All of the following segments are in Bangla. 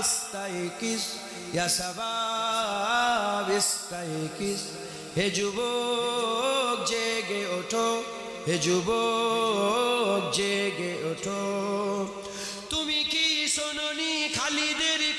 ইস্তাইকিস ইয়া শাবাব ইস্তাইকিস হে যুবক জেগে ওঠো। হে যুবক জেগে ওঠো।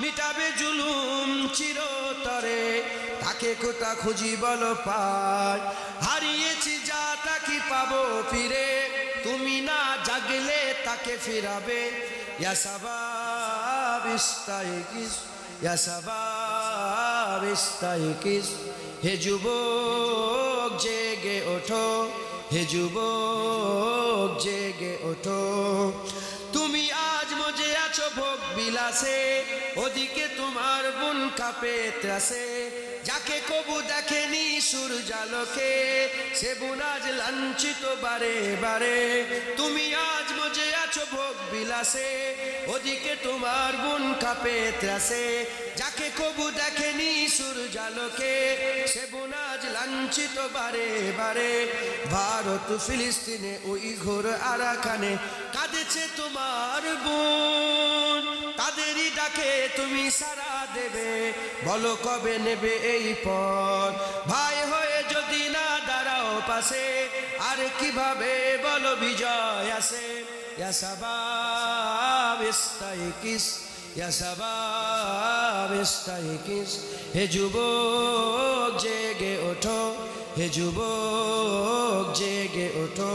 মিটাবে জুলুম চিরতরে। তাকে কোথা খুঁজি বলো পায় হারিয়েছি যা তাকে পাবো ফিরে। তুমি না জাগলে তাকে ফিরাবে। হে যুবক জেগে ওঠো, হে যুবক জেগে ওঠো। ভোগ বিলাসে, ওদিকে তোমার বোন কাপে ত্রাসে। যাকে কবু দেখেনি সূর্যালোকে, সে বোন আজ লাঞ্ছিত বারে বারে। তুমি মজে ভোগ বিলাসে, ওদিকে তোমার বোন কাপে ত্রাসে। যাকে কবু দেখেনি সূর্যালোকে, সে লাঞ্ছিত বারে বারে। ভারত ফিলিস্তিনে ওই ঘোর আরাকানে কাঁদেছে তোমার বোন। তাদেরই ডাকে তুমি সারা দেবে, বলো কবে নেবে এই পথ? ভাই পাশে, আর কীভাবে বল বিজয় ইয়া সাবাব ইস্তাইকিস হে যুবক, জেগে ওঠো, হে যুবক, জেগে ওঠো।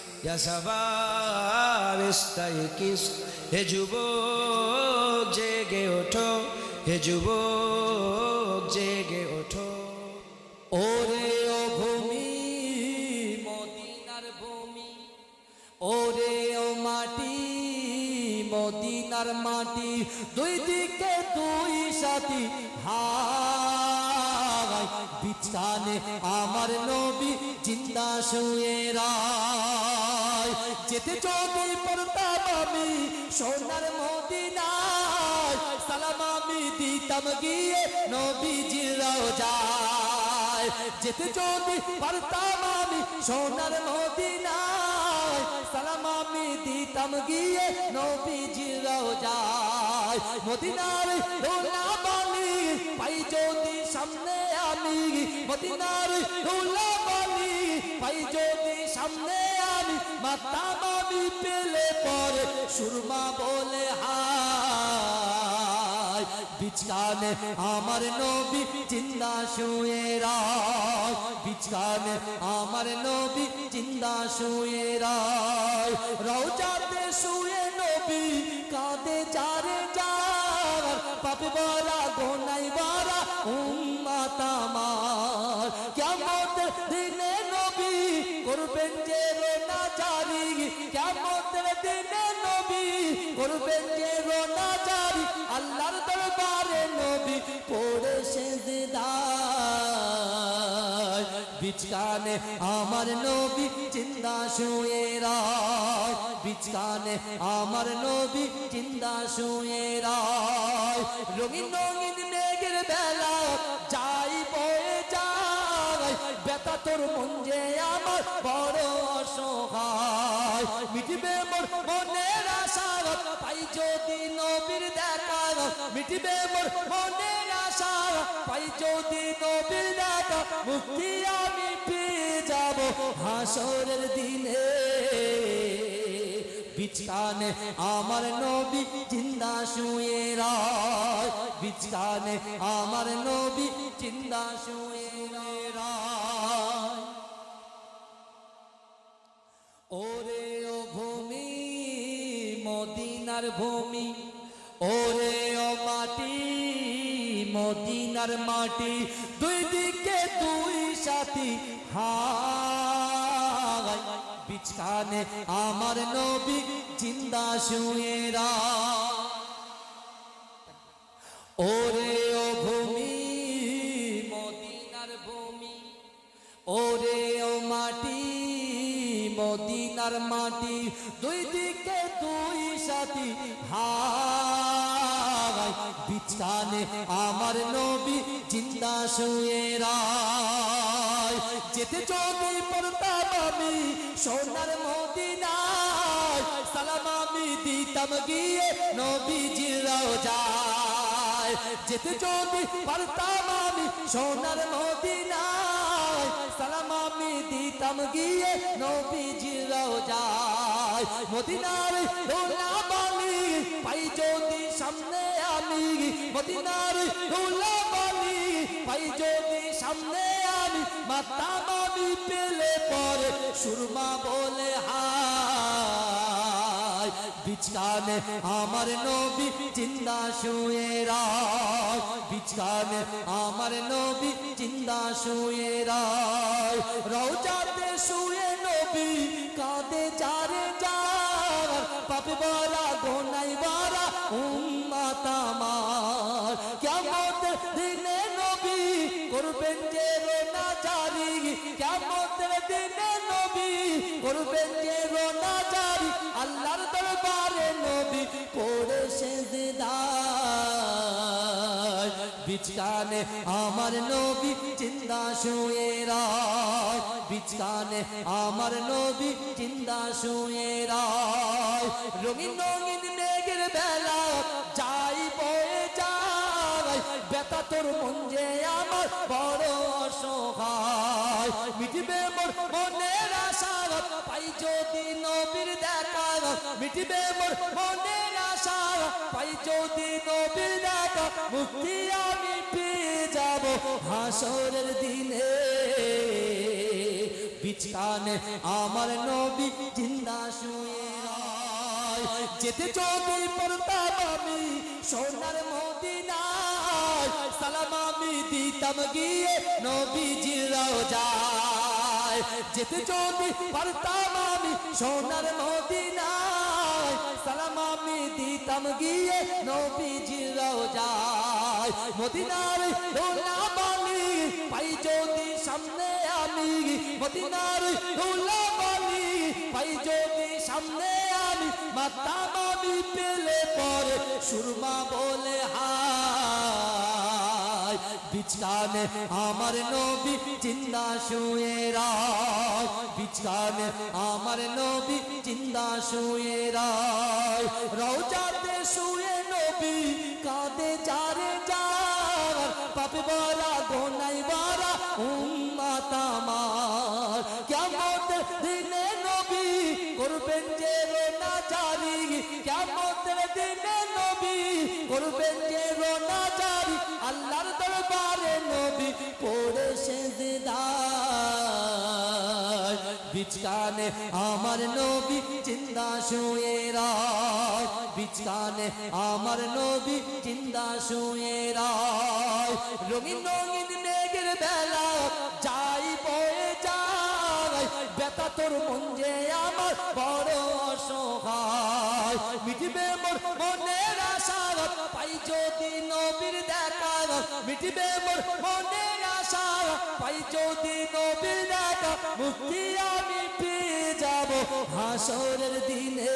ইয়া সাবাব ইস্তাইকিস হে যুবক জেগে ওঠো, হে যুবক জেগে ওঠো। ওরে ও ভূমি, মদিনার ভূমি, ওরে ও মাটি, মদিনার মাটি, দুই দিকে দুই সাথী হাই বিছানে আমার নবী জিন্দা শুয়ে রায় যেতে যদি পড়তাম সোনার মদিনায়, সালাম দিতাম গিয়ে নবীজির রোজায় যেতে যদি পারতাম আমি সোনার মদিনায়, সালাম দিতাম গিয়ে নবীজির রোজায় মদিনার দোলা বালি পাই যদি সামনে আমি, মদিনার বালি পাই যদি সামনে আমি মাতা আমি পেলে পরে সুরমা বলে, হায় বিছানে আমার নবী জিন্দা শুয়ে রায় বিছানে আমার নবী জিন্দা শুয়ে রায় শুয়ে নবী কাঁদে চারে যার পাপে বলা গোনাই বারা উম্মাত করবেন যে রোনা কেমন দিনে নবী করবেন যে রোনা আল্লাহর দরবারে নবী দিদার বিচকানে আমার নবী চিন্তা শুয়ে রায়। বিচকানে আমার নবী চিন্তা শুয়ে রায়। রঙিন রঙিন মেঘের বেলা যাই বয়ে যায়। বেতা তোর মঞ্জে অসহায় মিটিবে মোর মনের আশা পাই যদি নবীর দেখা মিটিবে মোর মনের আশা পাই যদি নবীর দেখা মুক্তি আমি পেয়ে যাব হাসরের দিনে। বিচকানে আমার নবী জিন্দা শুয়ে রায়। বিচকানে আমার নবী জিন্দা শুয়ে রায়। ওরে ও ভূমি, মদিনার ভূমি, ওরে ও মাটি, মদিনার মাটি, দুই দিকে দুই সাথী হায়। বিছানে আমার নবী জিন্দা শুয়ে রায় ওরে ও মদিনার মাটি, দুই দিকে দুই সাথী। হায়, বিছানে আমার নবী চিন্তা শুয়ে রায়। যেতে যদি পড়তাম সোনার মদিনায়, সালাম আমি দিতাম গিয়ে নবীজির রওজায়। যেতে যদি পারতাম আমি সোনার মদিনায় সালাম আমি দিতাম গিয়ে নবীজির রওজায় মদিনার দোলা পাই যদি সামনে আমি। মদিনার দোলা পাই যদি সামনে আমি। মাতা বাবি পেলে পরে সুরমা বলে হায় বিছানে আমার নবী জিন্দা শুয়ে রায়। বিছানে আমার নবী জিন্দা শুয়ে রায়। রওজাতে শুয়ে নবী কাঁদে যারে যার। পাপে বলা গোনাই বারা উম্মাত আমার। কেমন দিনে নবী করবেন যে রোনা জারি কেমন দিনে নবী করবেন যে রোনা বিছকানে আমার নবী চিন্তা শুয়ে রায়। বিছকানে আমার নবী চিন্তা শুয়ে রায়। রঙিন রঙিন মেঘের বেলা যাই বয়ে যায় বেতা তোর যে আমার বড় অসহায়। মিটিবে মোর মনের আশা পাই যদি মোর মনের আশা। পাই যদি নবীর মুক্তি আমি পেয়ে যাব হাসরের দিনে। বিছানে আমার নবী জিন্দা শুয়ে যেতে যদি পড়তাম আমি সোনার মদিনায়। সালাম আমি দিতাম গিয়ে নবীজির রওজায় যেতে যদি পারতাম আমি সোনার মদিনায়, সালাম আমি দিতাম গিয়ে নবীজির রওজায়। মদিনার দোলা বালি পাই যদি সামনে আমি, মদিনার দোলা বালি পাই যদি সামনে আমি মাতাম আমি পেলে পরে সুরমা বলে হায় বিছানে আমার নবী জিন্দা শুয়ে রায়, বিছানে আমার নবী জিন্দা শুয়ে রায়। রওজাতে শুয়ে নবী কাঁদে যারে যার, পাপে বলা গোনাই বারা উম্মাত কেমন দিনে নবী করবেন যে রোনা কেমন দিনে নবী করবেন যে রোনা জারি আল্লাহর বিছকানে আমার নবী জিন্দা শুয়ে রায়। বিছকানে আমার নবী জিন্দা শুয়ে রায়। রঙিন রঙিন মেঘের বেলা যাই বয়ে যায়। বেতা তোর মন যে আমার বড় অসহায়। মিটিবে মোর মনের পাই যদি নবীর দেখা মিটিবে মোর মনের আশা পাই যদি নবীর দেখা মুক্তি আমি পেয়ে যাব হাসরের দিনে।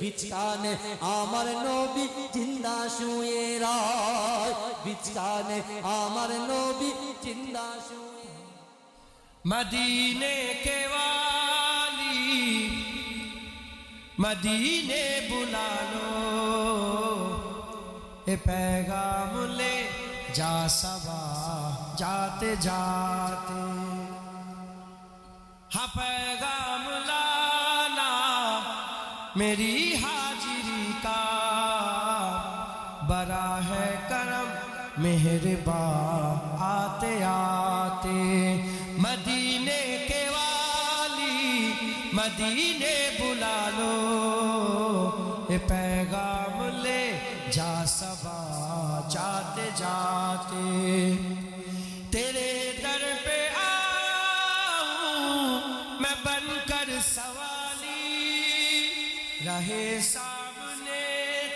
বিছানে আমার নবী জিন্দা শুয়ে রায়। বিছানে আমার নবী জিন্দা শুয়ে মদিনে কেওয়ালি مدینے بلا لو۔ اے پیغام لے، جا سوا جاتے جاتے۔ ہاں پیغام لانا میری حاجری کا۔ ہے کرم مہربان آتے آتے۔ مدینے کے والی، مدینے بلا لو۔ پیغام لے جا سوا جاتے جاتے۔ تیرے در پہ آؤں میں بن کر سوالی۔ رہے سامنے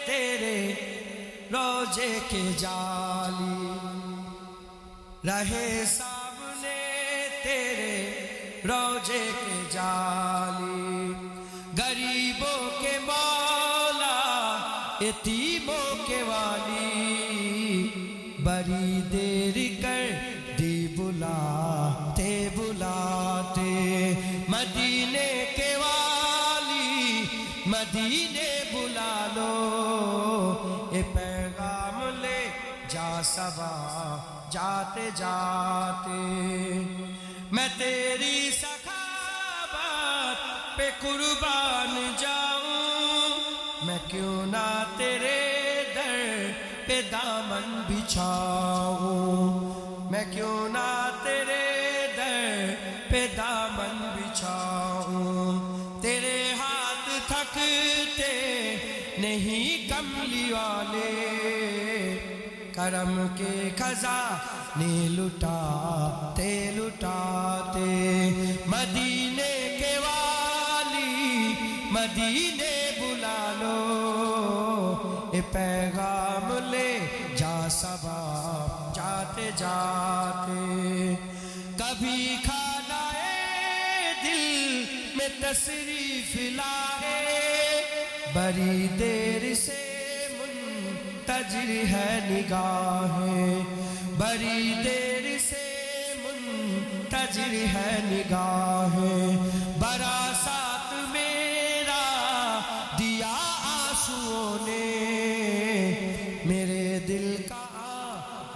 تیرے روجے کے جالی۔ رہے سامنے تیرے روجے کے جالی۔ مدینے بلا لو۔ اے پیغام لے جا سوا جاتے جاتے۔ میں تیری سخابات پہ قربان جاؤں۔ میں کیوں نہ تیرے در پہ دامن بچھاؤں؟ کرم کے خزانے لٹاتے لٹاتے مدینے کے والی مدینے بلالو اے پیغام لے جا سبا جاتے جاتے کبھی کھانا ہے دل میں تصریف لائے بری دیر سے خجل ہے نگاہیں۔ بری دیر سے منتجر ہے نگاہیں۔ برا ساتھ میرا دیا آسوں نے۔ میرے دل کا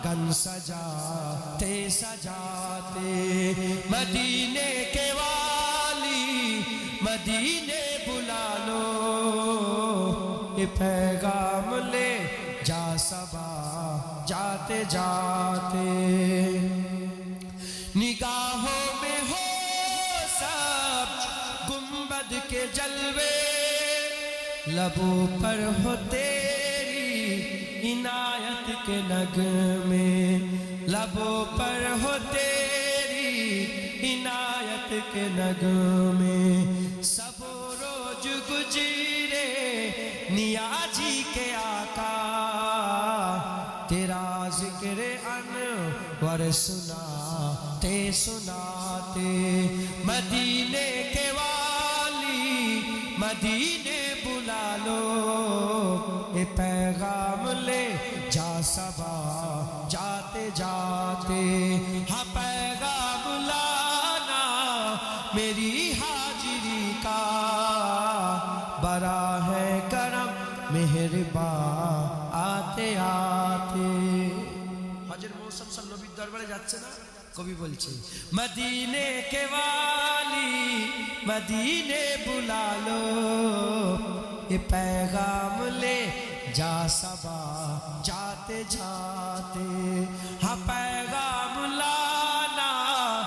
گن سجاتے سجاتے۔ مدینے کے والی، مدینے بلا لو۔ یہ پیغام لے سبا جاتے جاتے۔ نگاہوں میں ہو سب گنبد کے جلوے۔ لبو پر ہو تیری انعیت کے نگمے لبو پر ہو تیری انعیت کے نگمے سب روز گزرے نیاجی کے آقا انور سناتے سناتے۔ مدینے کے والی، مدینے بلا لو۔ یہ پیغام لے، جا سبا جاتے جاتے۔ ہاں پیغام কবি مدینے کے والی، مدینے বুলালো یہ پیغام لے، جا سبا جاتے جاتے۔ ہاں پیغام لانا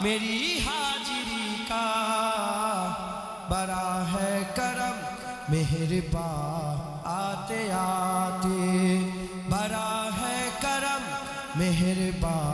میری حاجری کا۔ بڑا ہے کرم مہربا آتے آتے۔ بڑا ہے کرم مہربا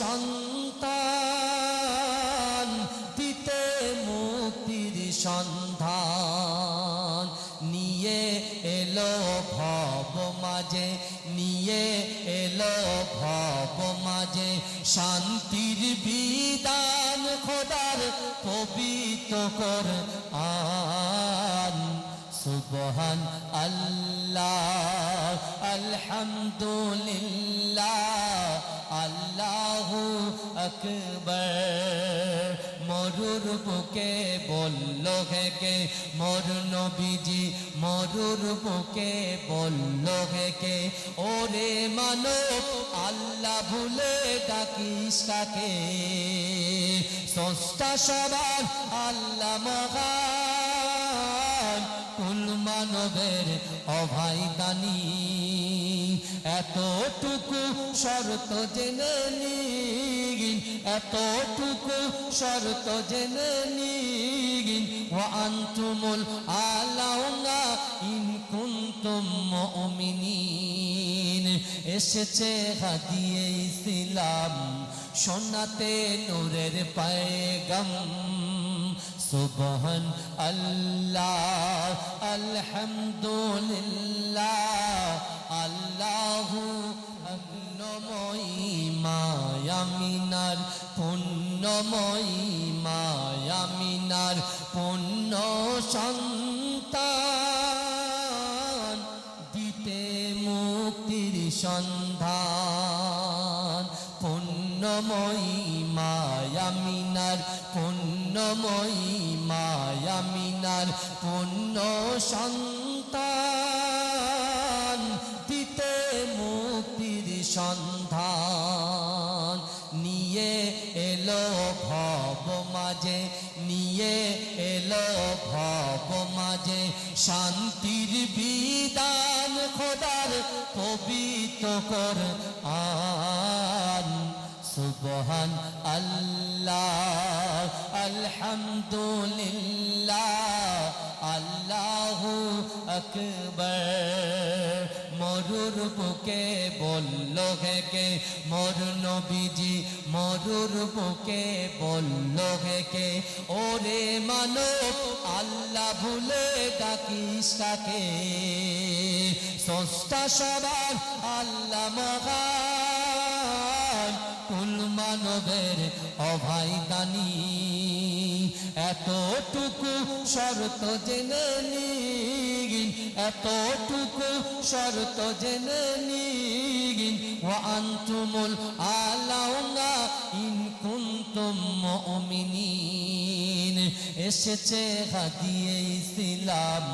সন্তান, দিতে মুক্তির সন্ধান। নিয়ে এলো ভব মাঝে, নিয়ে এলো ভব মাঝে। শান্তির বিদান খোদার পবিত কর আন সুবহান আল্লাহ, আলহামদুলিল্লাহ। আল্লাহু আকবার। মরুর বুকে বলল হে কে? মর নবীজি মরুর বুকে বলল হে কে? ওরে মানব, আল্লাহ ভুলে ডাকিস কাকে? সস্তা সবার আল্লাহ মহান। কুল মানবের অভাই দানি। এতটুকু শর্ত জেনে নিগিন, এতটুকু শর্ত জেনে নিগিন। ও আন্তুমুল আলাউনা ইন কুন্তুম মুমিনিন। এসেছে হাদিয়ে ইসলাম, সোনাতে নূরের পায়গাম। সুবহান আল্লাহ আলহামদুলিল্লাহ আল্লাহু পুণ্যময়ী মায়ামিনার পুণ্যময়ী মায়ামিনার পুণ্য সন্তান দিতে মুক্তির সন্ধান পুণ্যময়ী মায়ামিনার পুণ্যময়ী মায়ামিনার পুণ্য সন্তান, দিতে মুক্তির সন্ধান। নিয়ে এলো ভব মাঝে, নিয়ে এলো ভব মাঝে, শান্তির বিদান খোদার পবিত্র কর আন সুবহান আল্লাহ, আলহামদুলিল্লাহ, আল্লাহু আকবার। মরুর বুকে বলল, হে কে? মর নবীজি মরুর বুকে বলল, হে কে? ওরে মানব, আল্লাহ ভুলে ডাকিস কাকে? সস্তা সবার আল্লাহ কুল মানবের অভাই দানি। এতটুকু শর্ত জেনে নিগিন, এতটুকু শর্ত জেনে নিগিন। ও আন্তুমুল আলাউনা ইন কুন্তুম মুমিনিন। এসেছে হাদিয়ে ইসলাম,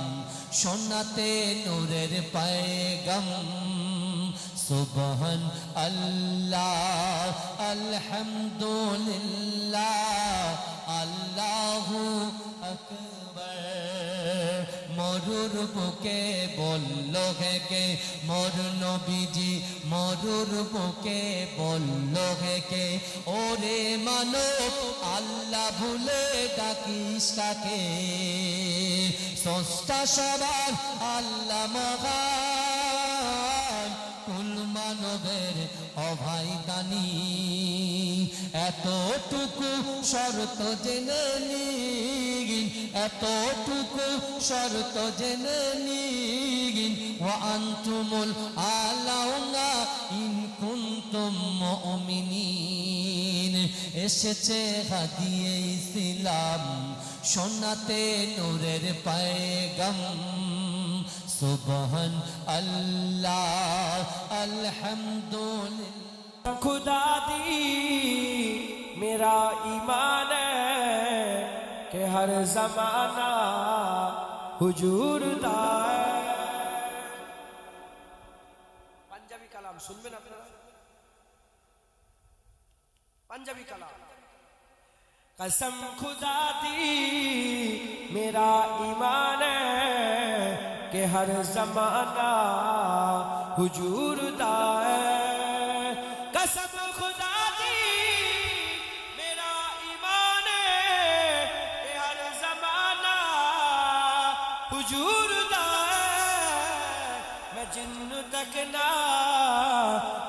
সোনাতে নূরের পায়গাম। সুবহান আল্লাহ, আলহামদুলিল্লাহ, আল্লাহু আকবার। মরুর বুকে বলল, হে কে? মর নবীজি মরুর বুকে বলল, হে কে? ওরে মানব, আল্লাহ ভুলে ডাকিস কাকে? সস্তা সবার আল্লাহ মহান। অভাই দানি, এতটুকু শর্ত জেনে নিগিন, এতটুকু শর্ত জেনে নিগিন ও আন্তুমুল আলাউনা ইন কুন্তুম মুমিনিন। এসেছে হাদিয়ে ইসলাম, সোনাতে নূরের পায়গাম। سبحان اللہ، الحمدللہ۔ خدا دی، میرا ایمان ہے کہ ہر زمانہ حجور دا ہے۔ پنجابی کلام سن میں نہ پنجابی کلام۔ قسم خدا دی، میرا ایمان ہے کہ ہر زمانہ حجور دا ہے۔ قسم خدا دی، میرا ایمان ہے کہ ہر زمانہ حجور دا ہے۔ میں جن تک نہ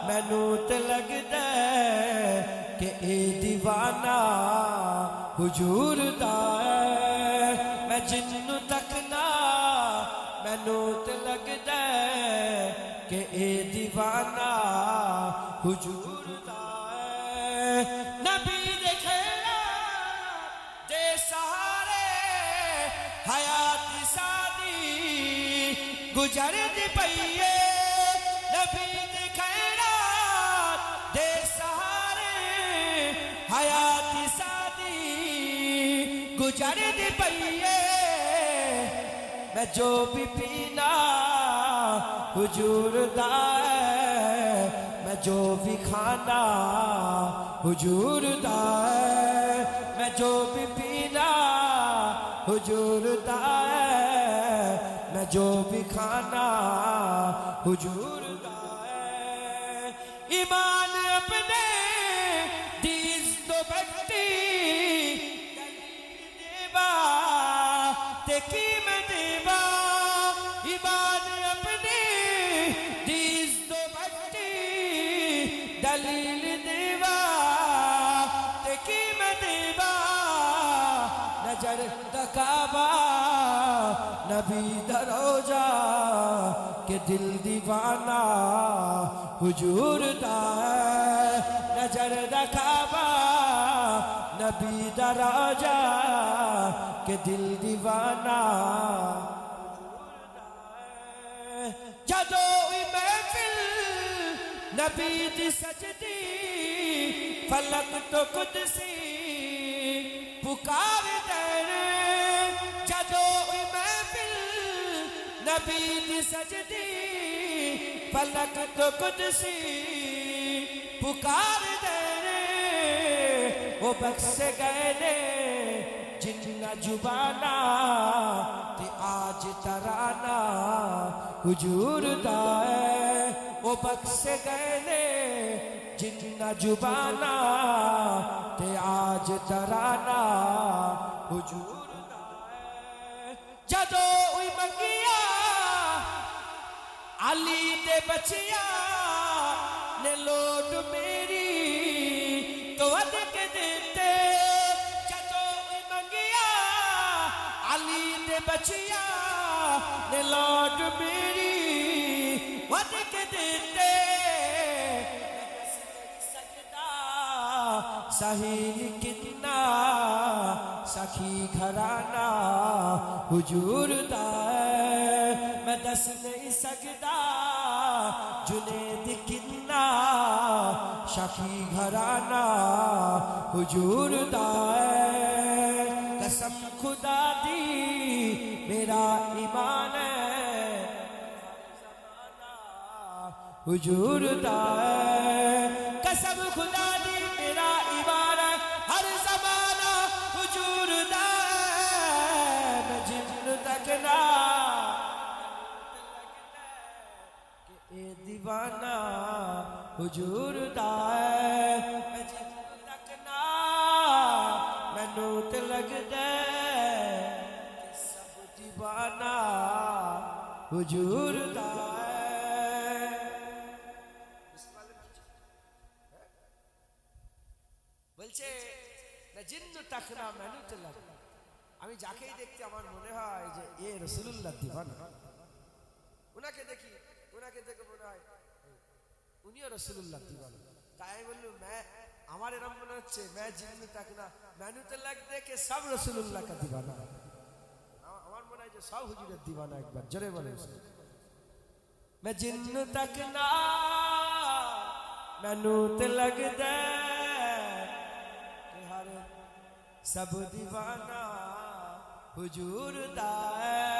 مینو لگ دے کہ اے دیوانہ حجور دا ہے۔ میں جن اے دیوانہ حجور دا ہے نبی دیکھے دے سہارے، حیات سادی گجر دی پئیے۔ نبی دیکھے دے سہارے، حیات سادی گجر دی پئیے۔ میں جو بھی پینا حجور دا ہے، میں جو بھی کھانا حجور دا ہے، میں جو بھی پینا حجور دا ہے، میں جو بھی کھانا حجور دا ہے۔ ایمان اپنے نبی درو جا کہ دل دیوانہ حجور دا ہے۔ نظر دا کعبہ نبی درو جا کہ دل دیوانہ جدو محفل نبی دی سجدی فلک تو قدسی پکار دے۔ نبی دی سجدی پلک تو قدسی پکار دینے، وہ بخش گئے نے جنہ جبانا تی آج ترانا حجور دائے۔ وہ بخش گئے نے جنہ جبانا تی آج ترانا حجور علی دے بچیاں نے لوٹ میری تو ود کے دیتے جدو منگیا علی دے بچیاں نے لوٹ میری ود کے دیتے۔ سہیل کتنا سخی گھرانا حجور دائے میں دس نہیں سکتا۔ جنید کنا شخی گھرانا حجور دائے قسم خدا دی، میرا ایمان ہے۔ حجور دائے قسم خدا دی دیوانہ حجور دا ہے۔ میں جنوں تکنا مینوں تے لگدا کہ سب دیوانہ حضور دا ہے۔ বলছে না জিন্ন তাকনা মেনু তে লাগা আমি যাকেই দেখতে আমার মনে হয় ওনাকে দেখে মনে হয় উনিও রসুল্লাহ দিবানা তাই আমি বললাম मैं আমার এরম মনে হচ্ছে मैं জিন্ন তাকনা মেনুতে লাগ দেখে সব রসুল্লাহ কা দিবানা আমা- আমার মনে হয় যে সব হুজুরের দিবানা একবার জোরে বলে मैं जिन्न तकना मैनू ते लगदा कि हर सब दीवाना हुजूर दा है